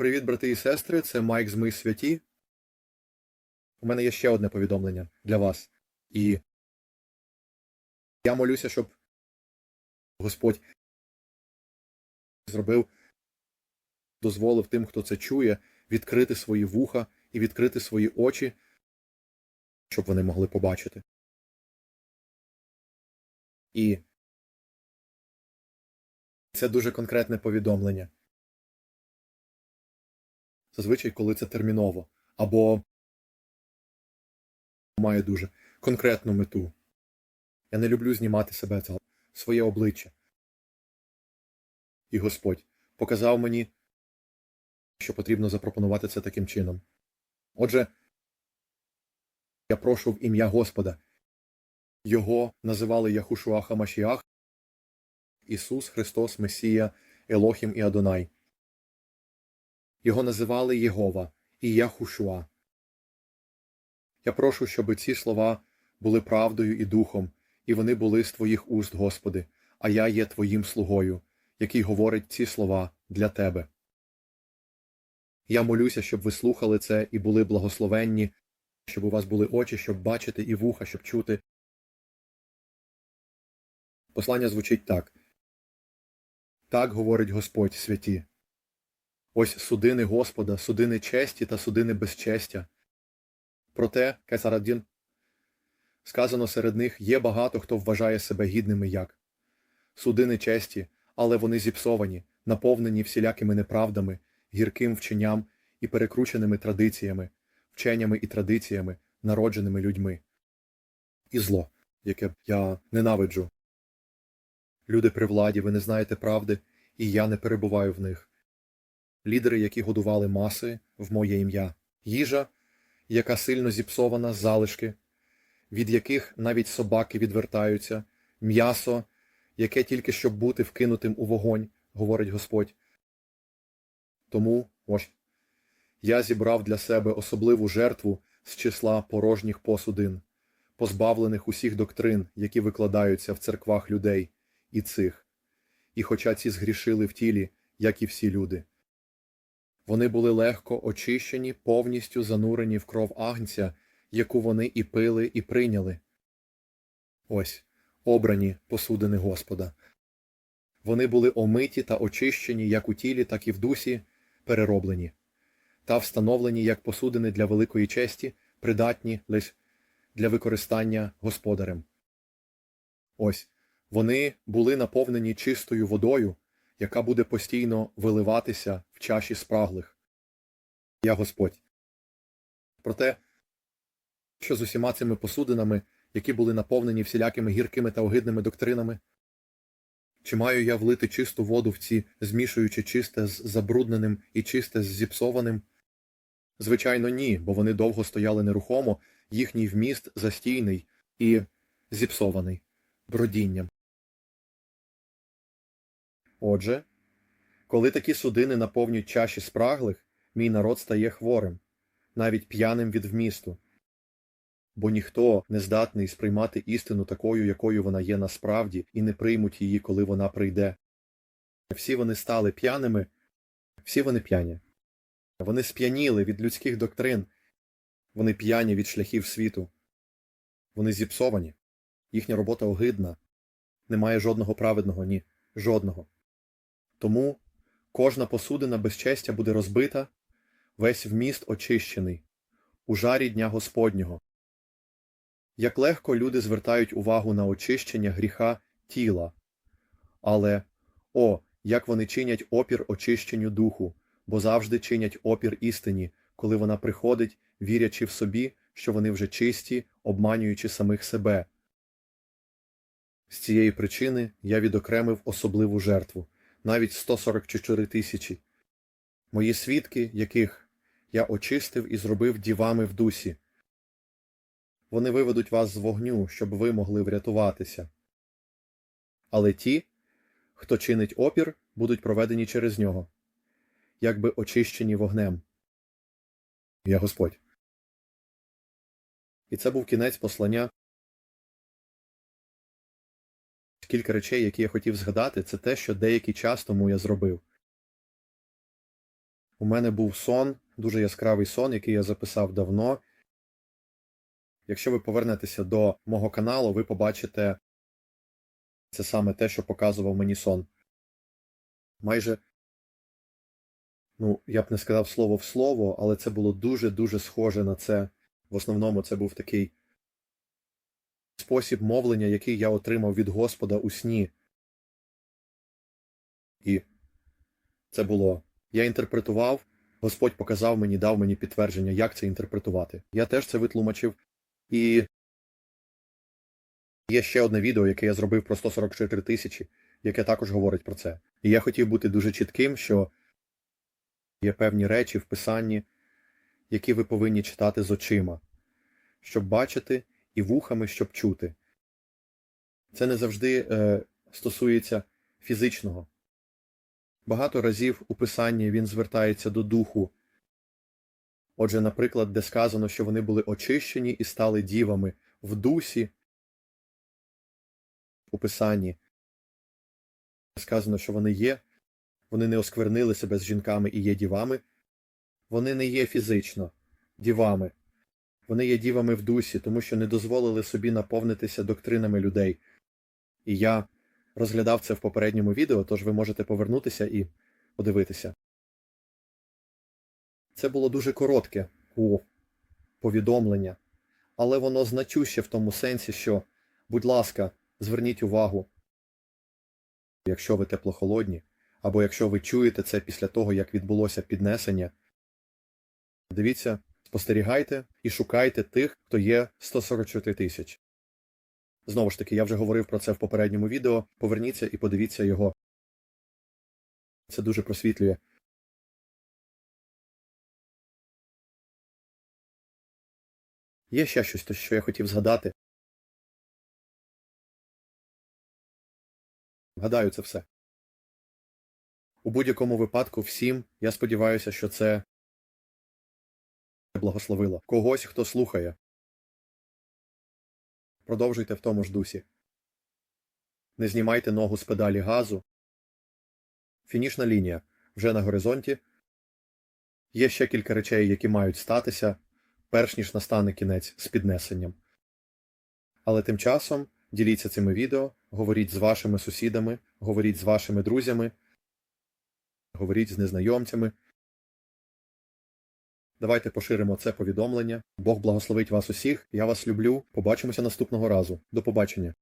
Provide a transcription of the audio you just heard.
Привіт, брати і сестри, це Майк з Ми Святі. У мене є ще одне повідомлення для вас. І я молюся, щоб Господь зробив, дозволив тим, хто це чує, відкрити свої вуха і відкрити свої очі, щоб вони могли побачити. І це дуже конкретне повідомлення. Зазвичай, коли це терміново, або має дуже конкретну мету. Я не люблю знімати себе це своє обличчя. І Господь показав мені, що потрібно запропонувати це таким чином. Отже, я прошу в ім'я Господа. Його називали Яхушуа Хамашіах, Ісус Христос, Месія, Елохім і Адонай. Його називали Єгова і Яхушуа. Я прошу, щоб ці слова були правдою і духом, і вони були з твоїх уст, Господи, а я є твоїм слугою, який говорить ці слова для тебе. Я молюся, щоб ви слухали це і були благословенні, щоб у вас були очі, щоб бачити, і вуха, щоб чути. Послання звучить так. Так говорить Господь святі. Ось судини Господа, судини честі та судини безчестя. Проте, Кесарадін, сказано серед них є багато, хто вважає себе гідними як. Судини честі, але вони зіпсовані, наповнені всілякими неправдами, гірким вченням і перекрученими традиціями, вченнями і традиціями, народженими людьми. І зло, яке я ненавиджу. Люди при владі, ви не знаєте правди, і я не перебуваю в них. Лідери, які годували маси в моє ім'я, їжа, яка сильно зіпсована, залишки, від яких навіть собаки відвертаються, м'ясо, яке тільки щоб бути вкинутим у вогонь, говорить Господь. Тому ось я зібрав для себе особливу жертву з числа порожніх посудин, позбавлених усіх доктрин, які викладаються в церквах людей, і цих. І хоча ці згрішили в тілі, як і всі люди. Вони були легко очищені, повністю занурені в кров агнця, яку вони і пили, і прийняли. Ось обрані посудини Господа. Вони були омиті та очищені як у тілі, так і в дусі, перероблені, та встановлені як посудини для великої честі, придатні лише для використання господарем. Ось вони були наповнені чистою водою, яка буде постійно виливатися чаші спраглих. Я Господь. Проте, що з усіма цими посудинами, які були наповнені всілякими гіркими та огидними доктринами, чи маю я влити чисту воду в ці, змішуючи чисте з забрудненим і чисте з зіпсованим? Звичайно, ні, бо вони довго стояли нерухомо, їхній вміст застійний і зіпсований бродінням. Отже, коли такі судини наповнюють чаші спраглих, мій народ стає хворим, навіть п'яним від вмісту. Бо ніхто не здатний сприймати істину такою, якою вона є насправді, і не приймуть її, коли вона прийде. Всі вони стали п'яними, всі вони п'яні. Вони сп'яніли від людських доктрин, вони п'яні від шляхів світу. Вони зіпсовані, їхня робота огидна, немає жодного праведного, ні, жодного. Тому кожна посудина безчестя буде розбита, весь вміст очищений, у жарі Дня Господнього. Як легко люди звертають увагу на очищення гріха тіла, але о, як вони чинять опір очищенню духу, бо завжди чинять опір істині, коли вона приходить, вірячи в собі, що вони вже чисті, обманюючи самих себе. З цієї причини я відокремив особливу жертву навіть 144 тисячі. Мої свідки, яких я очистив і зробив дівами в дусі. Вони виведуть вас з вогню, щоб ви могли врятуватися. Але ті, хто чинить опір, будуть проведені через нього, якби очищені вогнем. Я Господь. І це був кінець послання. Кілька речей, які я хотів згадати, це те, що деякий час тому я зробив. У мене був сон, дуже яскравий сон, який я записав давно. Якщо ви повернетеся до мого каналу, ви побачите це саме те, що показував мені сон. Майже, ну, я б не сказав слово в слово, але це було дуже-дуже схоже на це. В основному це був такий спосіб мовлення, який я отримав від Господа у сні. І це було. Я інтерпретував, Господь показав мені, дав мені підтвердження, як це інтерпретувати. Я теж це витлумачив. І є ще одне відео, яке я зробив про 144 тисячі, яке також говорить про це. І я хотів бути дуже чітким, що є певні речі в писанні, які ви повинні читати з очима, щоб бачити і вухами, щоб чути. Це не завжди е, стосується фізичного. Багато разів у писанні він звертається до духу. Отже, наприклад, де сказано, що вони були очищені і стали дівами в дусі. У писанні сказано, що вони є, вони не осквернили себе з жінками і є дівами. Вони не є фізично дівами. Вони є дівами в дусі, тому що не дозволили собі наповнитися доктринами людей. І я розглядав це в попередньому відео, тож ви можете повернутися і подивитися. Це було дуже коротке о, повідомлення, але воно значуще в тому сенсі, що, будь ласка, зверніть увагу, якщо ви теплохолодні, або якщо ви чуєте це після того, як відбулося піднесення, дивіться, спостерігайте і шукайте тих, хто є 144 тисяч. Знову ж таки, я вже говорив про це в попередньому відео. Поверніться і подивіться його. Це дуже просвітлює. Є ще щось, що я хотів згадати. Гадаю, це все. У будь-якому випадку всім, я сподіваюся, що це благословило когось, хто слухає. Продовжуйте в тому ж дусі. Не знімайте ногу з педалі газу. Фінішна лінія вже на горизонті. Є ще кілька речей, які мають статися, перш ніж настане кінець з піднесенням. Але тим часом діліться цими відео, говоріть з вашими сусідами, говоріть з вашими друзями, говоріть з незнайомцями. Давайте поширимо це повідомлення. Бог благословить вас усіх. Я вас люблю. Побачимося наступного разу. До побачення.